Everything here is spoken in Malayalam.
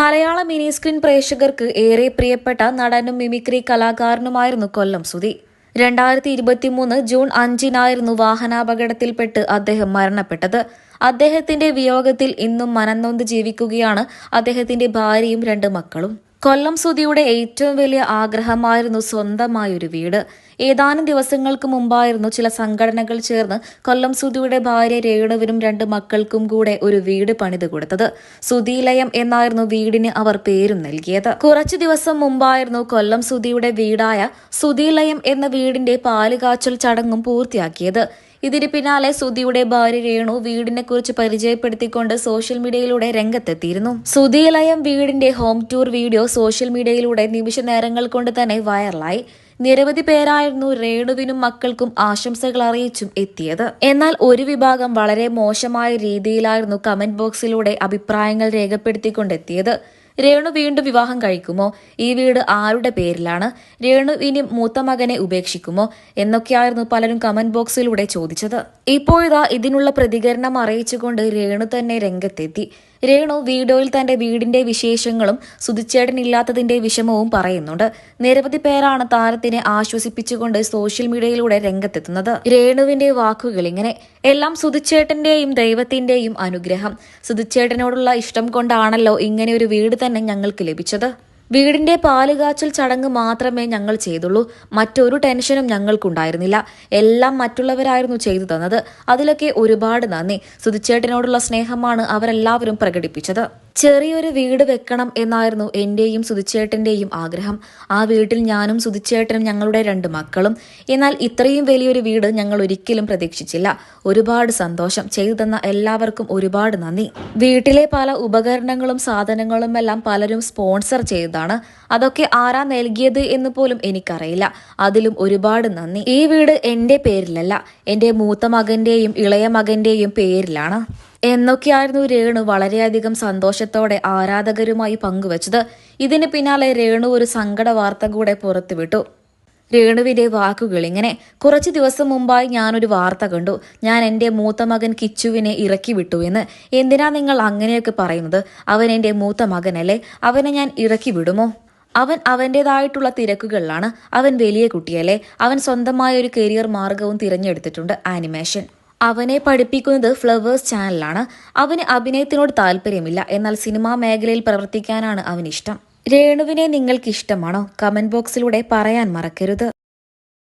മലയാള മിനി സ്ക്രീൻ പ്രേക്ഷകർക്ക് ഏറെ പ്രിയപ്പെട്ട നടനും മിമിക്രി കലാകാരനുമായിരുന്നു കൊല്ലം സുധി. രണ്ടായിരത്തി ഇരുപത്തിമൂന്ന് ജൂൺ അഞ്ചിനായിരുന്നു വാഹനാപകടത്തിൽപ്പെട്ട് അദ്ദേഹം മരണപ്പെട്ടത്. അദ്ദേഹത്തിന്റെ വിയോഗത്തിൽ ഇന്നും മനംനൊന്ത് ജീവിക്കുകയാണ് അദ്ദേഹത്തിന്റെ ഭാര്യയും രണ്ട് മക്കളും. കൊല്ലം സുധിയുടെ ഏറ്റവും വലിയ ആഗ്രഹമായിരുന്നു സ്വന്തമായൊരു വീട്. ഏതാനും ദിവസങ്ങൾക്ക് മുമ്പായിരുന്നു ചില സംഘടനകൾ ചേർന്ന് കൊല്ലം സുധിയുടെ ഭാര്യ രേണുവിനും രണ്ട് മക്കൾക്കും കൂടെ ഒരു വീട് പണിത് കൊടുത്തത്. സുധിലയം എന്നായിരുന്നു വീടിന് അവർ പേരും നൽകിയത്. കുറച്ചു ദിവസം മുമ്പായിരുന്നു കൊല്ലം സുധിയുടെ വീടായ സുധിലയം എന്ന വീടിന്റെ പാലുകാച്ചൽ ചടങ്ങും പൂർത്തിയാക്കിയത്. ഇതിന് പിന്നാലെ സുധിയുടെ ഭാര്യ രേണു വീടിനെ കുറിച്ച് പരിചയപ്പെടുത്തിക്കൊണ്ട് സോഷ്യൽ മീഡിയയിലൂടെ രംഗത്തെത്തിയിരുന്നു. സുധിയിലയം വീടിന്റെ ഹോം ടൂർ വീഡിയോ സോഷ്യൽ മീഡിയയിലൂടെ നിമിഷ നേരങ്ങൾ കൊണ്ട് തന്നെ വൈറലായി. നിരവധി പേരായിരുന്നു രേണുവിനും മക്കൾക്കും ആശംസകൾ അറിയിച്ചും എത്തിയത്. എന്നാൽ ഒരു വിഭാഗം വളരെ മോശമായ രീതിയിലായിരുന്നു കമന്റ് ബോക്സിലൂടെ അഭിപ്രായങ്ങൾ രേഖപ്പെടുത്തിക്കൊണ്ടെത്തിയത്. രേണു വീണ്ടും വിവാഹം കഴിക്കുമോ? ഈ വീട് ആരുടെ പേരിലാണ്? രേണു ഇനി മൂത്ത മകനെ ഉപേക്ഷിക്കുമോ? എന്നൊക്കെയായിരുന്നു പലരും കമന്റ് ബോക്സിലൂടെ ചോദിച്ചത്. ഇപ്പോഴിതാ ഇതിനുള്ള പ്രതികരണം അറിയിച്ചുകൊണ്ട് രേണു തന്നെ രംഗത്തെത്തി. രേണു വീഡിയോയിൽ തന്റെ വീടിന്റെ വിശേഷങ്ങളും സുതിച്ചേടനില്ലാത്തതിന്റെ വിഷമവും പറയുന്നുണ്ട്. നിരവധി പേരാണ് താരത്തിനെ ആശ്വസിപ്പിച്ചുകൊണ്ട് സോഷ്യൽ മീഡിയയിലൂടെ രംഗത്തെത്തുന്നത്. രേണുവിന്റെ വാക്കുകൾ ഇങ്ങനെ എല്ലാം സുതിച്ചേട്ടന്റെയും ദൈവത്തിന്റെയും അനുഗ്രഹം. സുതിച്ചേട്ടനോടുള്ള ഇഷ്ടം കൊണ്ടാണല്ലോ ഇങ്ങനെ ഒരു വീട് തന്നെ ഞങ്ങൾക്ക് ലഭിച്ചത്. വീടിന്റെ പാലുകാച്ചൽ ചടങ്ങ് മാത്രമേ ഞങ്ങൾ ചെയ്തുള്ളൂ. മറ്റൊരു ടെൻഷനും ഞങ്ങൾക്കുണ്ടായിരുന്നില്ല. എല്ലാം മറ്റുള്ളവരായിരുന്നു ചെയ്തു തന്നത്. അതിലൊക്കെ ഒരുപാട് നന്ദി. സുതിച്ചേട്ടനോടുള്ള സ്നേഹമാണ് അവരെല്ലാവരും പ്രകടിപ്പിച്ചത്. ചെറിയൊരു വീട് വെക്കണം എന്നായിരുന്നു എന്റെയും സുതിച്ചേട്ടന്റെയും ആഗ്രഹം. ആ വീട്ടിൽ ഞാനും സുതിച്ചേട്ടനും ഞങ്ങളുടെ രണ്ട് മക്കളും. എന്നാൽ ഇത്രയും വലിയൊരു വീട് ഞങ്ങൾ ഒരിക്കലും പ്രതീക്ഷിച്ചില്ല. ഒരുപാട് സന്തോഷം. ചെയ്തു തന്ന എല്ലാവർക്കും ഒരുപാട് നന്ദി. വീട്ടിലെ പല ഉപകരണങ്ങളും സാധനങ്ങളും എല്ലാം പലരും സ്പോൺസർ ചെയ്തതാണ് അതൊക്കെ ആരാ നൽകിയത് എന്ന് പോലും എനിക്കറിയില്ല. അതിലും ഒരുപാട് നന്ദി. ഈ വീട് എന്റെ പേരിലല്ല എന്റെ മൂത്ത മകന്റെയും ഇളയ മകന്റെയും പേരിലാണ്. എന്നൊക്കെയായിരുന്നു രേണു വളരെയധികം സന്തോഷത്തോടെ ആരാധകരുമായി പങ്കുവച്ചത്. ഇതിന് പിന്നാലെ രേണു ഒരു സങ്കട വാർത്ത കൂടെ പുറത്തുവിട്ടു. രേണുവിന്റെ വാക്കുകൾ. ഇങ്ങനെ കുറച്ച് ദിവസം മുമ്പായി ഞാനൊരു വാർത്ത കണ്ടു. ഞാൻ എന്റെ മൂത്ത മകൻ കിച്ചുവിനെ ഇറക്കി വിട്ടു എന്ന്. എന്തിനാ നിങ്ങൾ അങ്ങനെയൊക്കെ പറയുന്നത്? അവൻ എന്റെ മൂത്ത മകനല്ലേ? അവനെ ഞാൻ ഇറക്കി വിടുമോ? അവൻ അവന്റെതായിട്ടുള്ള തിരക്കുകളിലാണ്. അവൻ വലിയ കുട്ടിയല്ലേ? അവൻ സ്വന്തമായ ഒരു കരിയർ മാർഗവും തിരഞ്ഞെടുത്തിട്ടുണ്ട്. ആനിമേഷൻ. അവനെ പഠിപ്പിക്കുന്നത് ഫ്ലവേഴ്സ് ചാനലാണ് അവന് അഭിനയത്തിനോട് താല്പര്യമില്ല. എന്നാൽ സിനിമാ മേഖലയിൽ പ്രവർത്തിക്കാനാണ് അവനിഷ്ടം. രേണുവിനെ നിങ്ങൾക്ക് ഇഷ്ടമാണോ കമന്റ് ബോക്സിലൂടെ പറയാൻ മറക്കരുത്.